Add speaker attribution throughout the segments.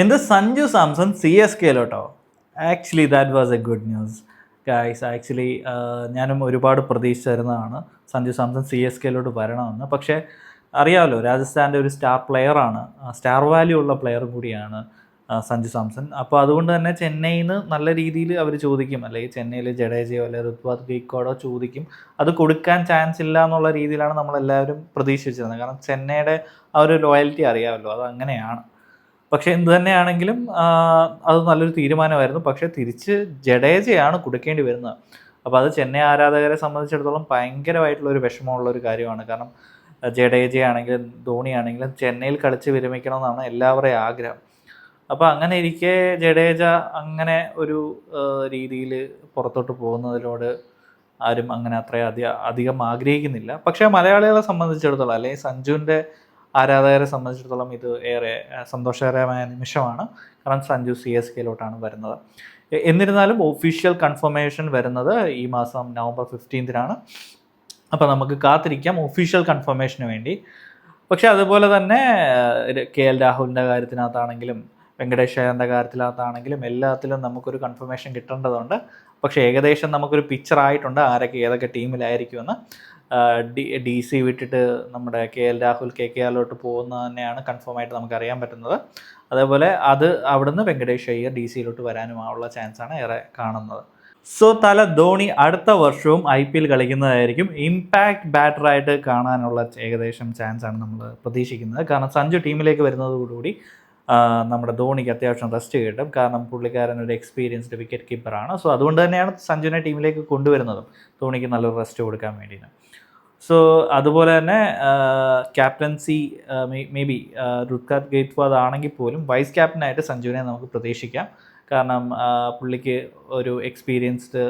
Speaker 1: എന്ത് Sanju Samson C S കെയിലോട്ടോ actually that was a good news guys actually ഞാനും ഒരുപാട് പ്രതീക്ഷിച്ചിരുന്നതാണ് സഞ്ജു സാംസൺ സി എസ് കെയിലോട്ട് വരണമെന്ന്. പക്ഷേ അറിയാമല്ലോ രാജസ്ഥാന്റെ ഒരു സ്റ്റാർ പ്ലെയറാണ് സ്റ്റാർ വാല്യൂ ഉള്ള പ്ലെയർ കൂടിയാണ് സഞ്ജു സാംസൺ. അപ്പോൾ അതുകൊണ്ട് തന്നെ ചെന്നൈയിൽ നിന്ന് നല്ല രീതിയിൽ അവർ ചോദിക്കും. അല്ലെങ്കിൽ ചെന്നൈയിൽ ജഡേജയോ അല്ലെങ്കിൽ ഋത്വാദ് ഗെയ്ക്കോടോ ചോദിക്കും. അത് കൊടുക്കാൻ ചാൻസ് ഇല്ല എന്നുള്ള രീതിയിലാണ് നമ്മളെല്ലാവരും പ്രതീക്ഷിച്ചിരുന്നത്. കാരണം ചെന്നൈയുടെ ആ ഒരു ലോയൽറ്റി അറിയാമല്ലോ അത് അങ്ങനെയാണ്. പക്ഷേ എന്ത് തന്നെയാണെങ്കിലും അത് നല്ലൊരു തീരുമാനമായിരുന്നു. പക്ഷേ തിരിച്ച് ജഡേജയാണ് കൊടുക്കേണ്ടി വരുന്നത്. അപ്പോൾ അത് ചെന്നൈ ആരാധകരെ സംബന്ധിച്ചിടത്തോളം ഭയങ്കരമായിട്ടുള്ള ഒരു വിഷമമുള്ള ഒരു കാര്യമാണ് കാരണം ജഡേജയാണെങ്കിലും ധോണിയാണെങ്കിലും ചെന്നൈയിൽ കളിച്ച് വിരമിക്കണമെന്നാണ് എല്ലാവരുടെയും ആഗ്രഹം. അപ്പോൾ അങ്ങനെ ഇരിക്കെ ജഡേജ അങ്ങനെ ഒരു രീതിയിൽ പുറത്തോട്ട് പോകുന്നതിനോട് ആരും അങ്ങനെ അത്ര അധികം ആഗ്രഹിക്കുന്നില്ല. പക്ഷേ മലയാളികളെ സംബന്ധിച്ചിടത്തോളം അല്ലെങ്കിൽ സഞ്ജുവിന്റെ ആരാധകരെ സംബന്ധിച്ചിടത്തോളം ഇത് ഏറെ സന്തോഷകരമായ നിമിഷമാണ്. കാരണം സഞ്ജു സി എസ് കെയിലോട്ടാണ് വരുന്നത്. എന്നിരുന്നാലും ഒഫീഷ്യൽ കൺഫർമേഷൻ വരുന്നത് ഈ മാസം നവംബർ ഫിഫ്റ്റീൻത്തിനാണ് അപ്പോൾ നമുക്ക് കാത്തിരിക്കാം ഒഫീഷ്യൽ കൺഫർമേഷന് വേണ്ടി. പക്ഷേ അതുപോലെ തന്നെ കെ എൽ രാഹുലിന്റെ കാര്യത്തിനകത്താണെങ്കിലും വെങ്കടേഷ് അയ്യറിന്റെ കാര്യത്തിനകത്താണെങ്കിലും എല്ലാത്തിലും നമുക്കൊരു കൺഫർമേഷൻ കിട്ടേണ്ടതുണ്ട്. പക്ഷേ ഏകദേശം നമുക്കൊരു പിക്ചർ ആയിട്ടുണ്ട് ആരൊക്കെ ഏതൊക്കെ ടീമിലായിരിക്കുമെന്ന് ഡി സി വിട്ടിട്ട് നമ്മുടെ K L Rahul K K ആറിലോട്ട് പോകുന്നത് തന്നെയാണ് കൺഫേം ആയിട്ട് നമുക്ക് അറിയാൻ പറ്റുന്നത്. അതേപോലെ അത് അവിടുന്ന് വെങ്കടേഷ് അയ്യർ ഡി സിയിലോട്ട് വരാനുമുള്ള ചാൻസാണ് ഏറെ കാണുന്നത്. സോ തല ധോണി അടുത്ത വർഷവും ഐ പി എൽ കളിക്കുന്നതായിരിക്കും. ഇമ്പാക്ട് ബാറ്ററായിട്ട് കാണാനുള്ള ഏകദേശം ചാൻസാണ് നമ്മൾ പ്രതീക്ഷിക്കുന്നത്. കാരണം സഞ്ജു ടീമിലേക്ക് വരുന്നതോടുകൂടി നമ്മുടെ ധോണിക്ക് അത്യാവശ്യം റെസ്റ്റ് കിട്ടും. കാരണം പുള്ളിക്കാരൻ ഒരു എക്സ്പീരിയൻസ്ഡ് വിക്കറ്റ് കീപ്പറാണ് സോ അതുകൊണ്ട് തന്നെയാണ് സഞ്ജുവിനെ ടീമിലേക്ക് കൊണ്ടുവരുന്നതും. ധോണിക്ക് നല്ലൊരു റെസ്റ്റ് കൊടുക്കാൻ വേണ്ടിയിട്ട്. സോ അതുപോലെ തന്നെ captaincy may be Ruturaj Gaikwad ആണെങ്കിൽ പോലും വൈസ് ക്യാപ്റ്റനായിട്ട് സഞ്ജുവിനെ നമുക്ക് പ്രതീക്ഷിക്കാം. കാരണം പുള്ളിക്ക് ഒരു എക്സ്പീരിയൻസ്ഡ്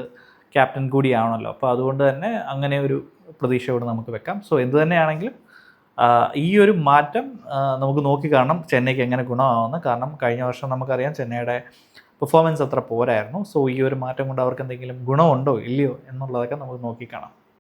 Speaker 1: ക്യാപ്റ്റൻ കൂടിയാണല്ലോ. അപ്പോൾ അതുകൊണ്ട് തന്നെ അങ്ങനെ ഒരു പ്രതീക്ഷയോട് നമുക്ക് വെക്കാം. സോ എന്ത് തന്നെയാണെങ്കിലും ഈ ഒരു മാറ്റം നമുക്ക് നോക്കി കാണണം ചെന്നൈക്ക് എങ്ങനെ ഗുണമാവുമെന്ന്. കാരണം കഴിഞ്ഞ വർഷം നമുക്കറിയാം ചെന്നൈയുടെ പെർഫോമൻസ് അത്ര പോരായിരുന്നു. സോ ഈ ഒരു മാറ്റം കൊണ്ട് അവർക്ക് എന്തെങ്കിലും ഗുണമുണ്ടോ ഇല്ലയോ എന്നുള്ളതൊക്കെ നമുക്ക് നോക്കിക്കാണാം